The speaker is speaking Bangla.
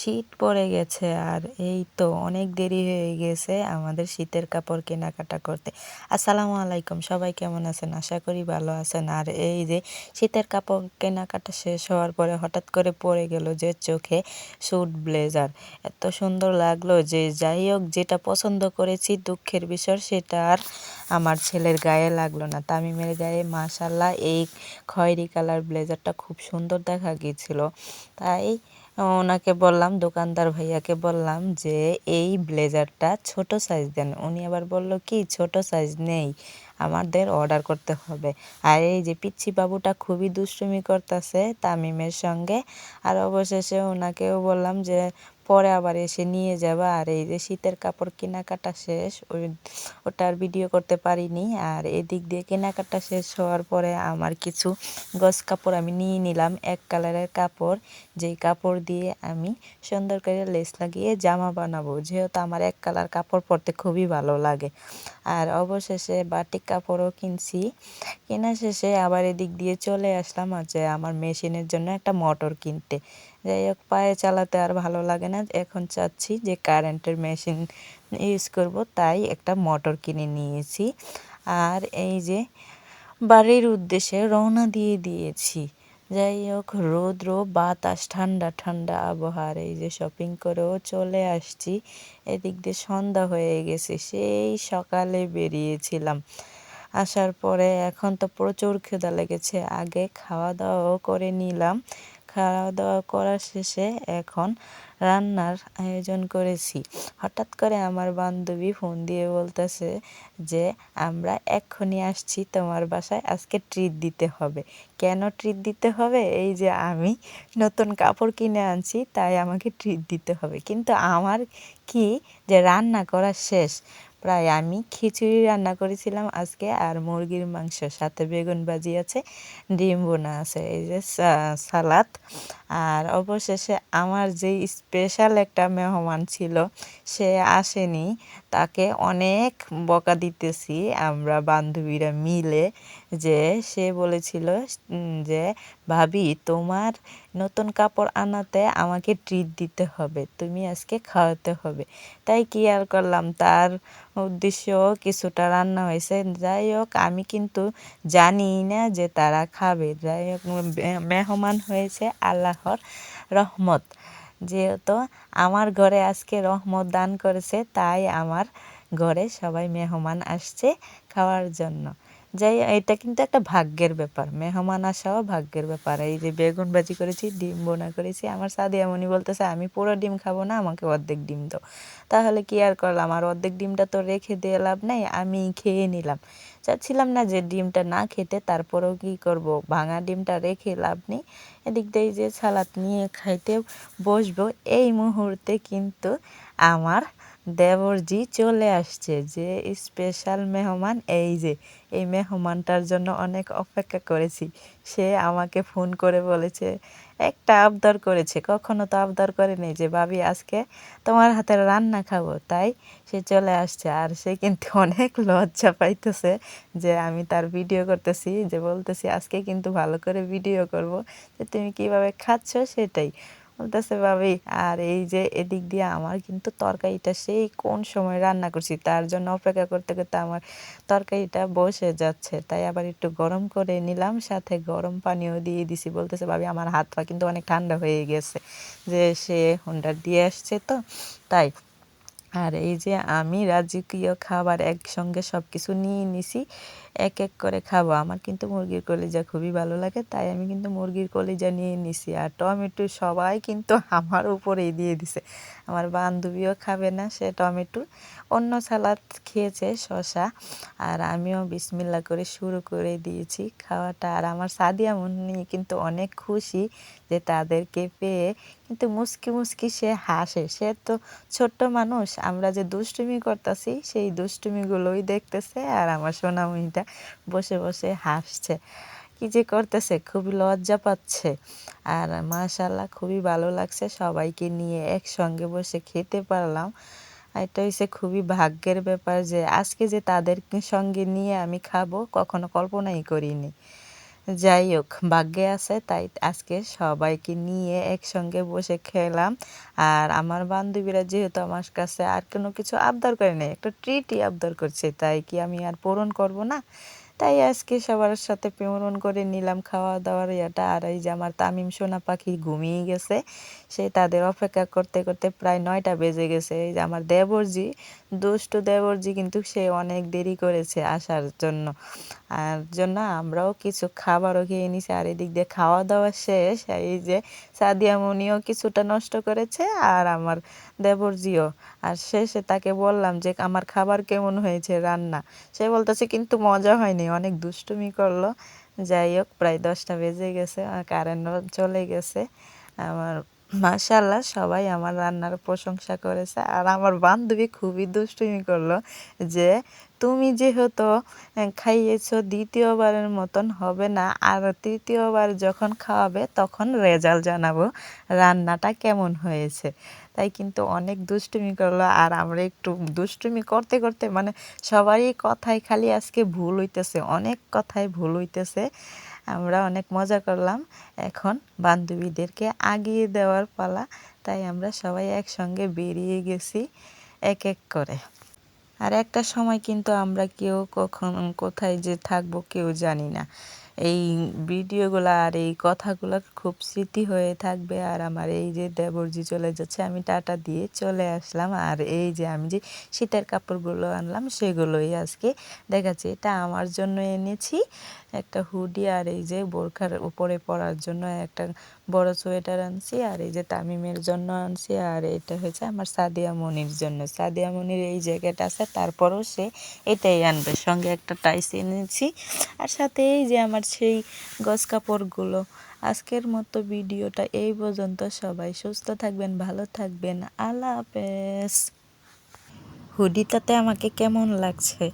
শীত পড়ে গেছে আর এই তো অনেক দেরি হয়ে গেছে আমাদের শীতের কাপড় কেনাকাটা করতে। আসসালামু আলাইকুম, সবাই কেমন আছেন? আশা করি ভালো আছেন। আর এই যে শীতের কাপড় কেনাকাটা শেষ হওয়ার পরে হঠাৎ করে পড়ে গেল যে চোখে স্যুট ব্লেজার। এত সুন্দর লাগল যে যাই হোক, যেটা পছন্দ করেছি, দুঃখের বিষয়, সেটা আর আমার ছেলের গায়ে লাগল না। তামিমের গায়ে মাশাল্লাহ এই খয়েরি কালার ব্লেজারটা খুব সুন্দর দেখা গিয়েছিল তাই ওনাকে বললাম, দোকানদার ভাইয়াকে বললাম যে, এই ব্লেজারটা ছোট সাইজ দেন। উনি আবার বলল, কি ছোট সাইজ নেই, আমাদের অর্ডার করতে হবে। আর এই যে পিচ্ছি বাবুটা খুবই দুষ্টুমি করতেছে তামিমের সঙ্গে। আর অবশেষে ওনাকেও বললাম যে পরে আবার এসে নিয়ে যাবা। আর এই যে শীতের কাপড় কেনাকাটা শেষ, ওই ওটার ভিডিও করতে পারিনি। আর এদিক দিয়ে কেনাকাটা শেষ হওয়ার পরে আমার কিছু গস কাপড় আমি নিয়ে নিলাম, এক কালারের কাপড়। যেই কাপড় দিয়ে আমি সুন্দর করে লেস লাগিয়ে জামা বানাবো। যেহেতু আমার এক কালার কাপড় পরতে খুবই ভালো লাগে। আর অবশেষে বাটিক কাপড়ও কিনছি। কেনা শেষে আবার এদিক দিয়ে চলে আসলাম যে আমার মেশিনের জন্য একটা মোটর কিনতে। যাই হোক, পায়ে চালাতে আর ভালো লাগে না। এখন চাচ্ছি যে কারেন্টের মেশিন ইউজ করব, তাই একটা মোটর কিনে নিয়েছি। আর এই যে বাড়ির উদ্দেশ্যে রওনা দিয়ে দিয়েছি। যাই হোক, রৌদ্র, বাতাস, ঠান্ডা ঠান্ডা আবহাওয়ার এই যে শপিং করেও চলে আসছি। এদিক দিয়ে সন্ধ্যা হয়ে গেছে, সেই সকালে বেরিয়েছিলাম। আসার পরে এখন তো প্রচুর ক্ষুধা লেগেছে, আগে খাওয়া দাওয়াও করে নিলাম। খাওয়া দাওয়া করার শেষে এখন রান্নার আয়োজন করেছি। হঠাৎ করে আমার বান্ধবী ফোন দিয়ে বলতেছে যে, আমরা এক্ষুনি আসছি তোমার বাসায়, আজকে ট্রিট দিতে হবে। কেন ট্রিট দিতে হবে? এই যে আমি নতুন কাপড় কিনে আনছি, তাই আমাকে ট্রিট দিতে হবে। কিন্তু আমার কি যে রান্না করা শেষ প্রায় আমি খিচুড়ি রান্না করেছিলাম আজকে, আর মুরগির মাংস, সাথে বেগুন ভাজি আছে, ডিম বোনা আছে, এই যে সালাদ। আর অবশেষে আমার যে স্পেশাল একটা মেহমান ছিল, সে আসেনি। তাকে অনেক বকা দিতেছি আমরা বান্ধবীরা মিলে যে সে বলেছিল যে, ভাবি, তোমার নতুন কাপড় আনাতে আমাকে ট্রিট দিতে হবে, তুমি আজকে খাওয়াতে হবে। তাই কি আর করলাম? তার উদ্দেশ্য কিছুটা রান্না হয়েছে। যাই হোক, আমি কিন্তু জানি না যে তারা খাবে। যাই হোক মেহমান হয়েছে আল্লাহর রহমত। যেহেতু আমার ঘরে আজকে রহমত দান করেছে, তাই আমার ঘরে সবাই মেহমান আসছে খাওয়ার জন্য। যাই, এটা কিন্তু একটা ভাগ্যের ব্যাপার। মেহমান আসাও ভাগ্যের ব্যাপার। এই যে বেগুন ভাজি করেছি, ডিম বোনা করেছি, আমার সাদি এমনই বলতেছে, আমি পুরো ডিম খাব না, আমাকে অর্ধেক ডিম দাও। তাহলে কি আর করলাম? আর অর্ধেক ডিমটা তো রেখে দিয়ে লাভ নেই, আমি খেয়ে নিলাম। চাচ্ছিলাম না যে ডিমটা না খেতে, তারপরেও কি করব? ভাঙা ডিমটা রেখে লাভ নেই। এদিক দিয়ে যে সালাদ নিয়ে খাইতে বসবো, এই মুহূর্তে কিন্তু আমার দেবরজি চলে আসছে যে, স্পেশাল মেহমান, এই যে, এই মেহমানটার জন্য অনেক অপেক্ষা করেছি। সে আমাকে ফোন করে বলেছে, একটা আবদার করেছে। কখনো তো আবদার করেনি যে, ভাবি, আজকে তোমার হাতের রান্না খাব। তাই সে চলে আসছে। আর সে কিন্তু অনেক লজ্জা পাইতেছে যে, আমি তার ভিডিও করতেছি, যে বলতেছি, আজকে কিন্তু ভালো করে ভিডিও করব। যে, তুমি কীভাবে খাচ্ছ সেটাই। বলতেছে ভাবি, আর এই যে এদিক দিয়ে আমার কিন্তু তরকারিটা সেই কোন সময় রান্না করছি, তার জন্য অপেক্ষা করতে করতে আমার তরকারিটা বসে যাচ্ছে। তাই আবার একটু গরম করে নিলাম, সাথে গরম পানিও দিয়ে দিছি। বলতেছে, ভাবি, আমার হাত পা কিন্তু অনেক ঠান্ডা হয়ে গেছে, যে সে হুন্ডার দিয়ে আসছে তো, তাই। আর এই যে আমি রাজকীয় খাবার একসঙ্গে সব কিছু নিয়ে নিছি এক এক করে খাব। আমার কিন্তু মুরগির কলিজা খুবই ভালো লাগে, তাই আমি কিন্তু মুরগির কলিজা নিয়ে নিছি। আর টমেটো সবাই কিন্তু আমার উপরেই দিয়ে দিছে। আমার বান্ধবীও খাবে না, সে টমেটো অন্য সালাদ খেয়েছে শশা আর আমিও বিসমিল্লা করে শুরু করে দিয়েছি খাওয়াটা। আর আমার সাদিয়া মুন্নি কিন্তু অনেক খুশি যে তাদেরকে পেয়ে, কিন্তু মুসকি মুসকি সে হাসে। সে তো ছোট্ট মানুষ, আমরা যে দুষ্টুমি করতেছি, সেই দুষ্টুমিগুলোই দেখতেছে। আর আমার সোনামণিটা বসে বসে হাসছে। কি যে করতেছে, খুবই লজ্জা পাচ্ছে। আর মাশাল্লাহ খুবই ভালো লাগছে সবাইকে নিয়ে একসঙ্গে বসে খেতে পারলাম। এটা হচ্ছে খুবই ভাগ্যের ব্যাপার যে, আজকে যে তাদের সঙ্গে নিয়ে আমি খাব, কখনো কল্পনাই করিনি। যাই হোক, ভাগ্যে আছে, তাই আজকে সবাইকে নিয়ে একসঙ্গে বসে খেলাম। আর আমার বান্ধবীরা যেহেতু আমার কাছে আর কোনো কিছু আবদার করে নেই, একটা ট্রিটই আবদার করছে, তাই কি আমি আর পূরণ করব না? তাই আজকে সবার সাথে পূরণ করে নিলাম খাওয়া দাওয়ার ইয়েটা। আর এই যে আমার তামিম সোনা পাখি ঘুমিয়ে গেছে, সে তাদের অপেক্ষা করতে করতে প্রায় নয়টা বেজে গেছে। এই যে আমার দেবরজি, দুষ্টু দেবরজি কিন্তু সে অনেক দেরি করেছে আসার জন্য। আর জন্য আমরাও কিছু খাবারও খেয়ে নিছি। আর এদিক দিয়ে খাওয়া দাওয়া শেষ। এই যে সাদিয়া মনিও কিছুটা নষ্ট করেছে। আর আমার দেবরজিও আর শেষে তাকে বললাম যে, আমার খাবার কেমন হয়েছে রান্না? সে বলতেছে, কিন্তু মজা হয়নি, অনেক দুষ্টুমি করল। যাই হোক, প্রায় দশটা বেজে গেছে, আর কারেন্টও চলে গেছে। আমার মাশাল্লাহ সবাই আমার রান্নার প্রশংসা করেছে। আর আমার বান্ধবী খুবই দুষ্টুমি করল যে, তুমি যেহেতু খাইয়েছো দ্বিতীয়বারের মতন, হবে না। আর তৃতীয়বার যখন খাওয়াবে, তখন রেজাল্ট জানাব রান্নাটা কেমন হয়েছে। তাই কিন্তু অনেক দুষ্টুমি করল। আর আমরা একটু দুষ্টুমি করতে করতে মানে সবারই কথায় খালি আজকে ভুল হইতেছে, অনেক কথায় ভুল হইতেছে। আমরা অনেক মজা করলাম। এখন বান্ধবীদেরকে আগিয়ে দেওয়ার পালা। তাই আমরা সবাই একসঙ্গে বেরিয়ে গেছি এক এক করে। আর একটা সময় কিন্তু আমরা কেউ কখন কোথায় যে থাকব কেউ জানি না। এই ভিডিওগুলো আর এই কথাগুলো খুব স্মৃতি হয়ে থাকবে। আর আমার এই যে দেবরজি চলে যাচ্ছে, আমি টাটা দিয়ে চলে আসলাম। আর এই যে আমি যে শীতের কাপড়গুলো আনলাম, সেগুলোই আজকে দেখাচ্ছি। এটা আমার জন্য এনেছি একটা হুডি আর এই যে বোরখার উপরে পরার জন্য একটা বড় সোয়েটার আনছি। আর এই যে তামিমের জন্য আনছি। আর এটা হয়েছে আমার সাদিয়া মনির জন্য। সাদিয়া মনির এই জ্যাকেট আছে, তারপরও সে এটাই আনবে। সঙ্গে একটা টাইস এনেছি। আর সাথে এই যে আমার সেই গস কাপড়গুলো আজকের মতো ভিডিওটা এই পর্যন্ত। সবাই সুস্থ থাকবেন, ভালো থাকবেন। আল্লাহ হাফেজ। হুডিটাতে আমাকে কেমন লাগছে?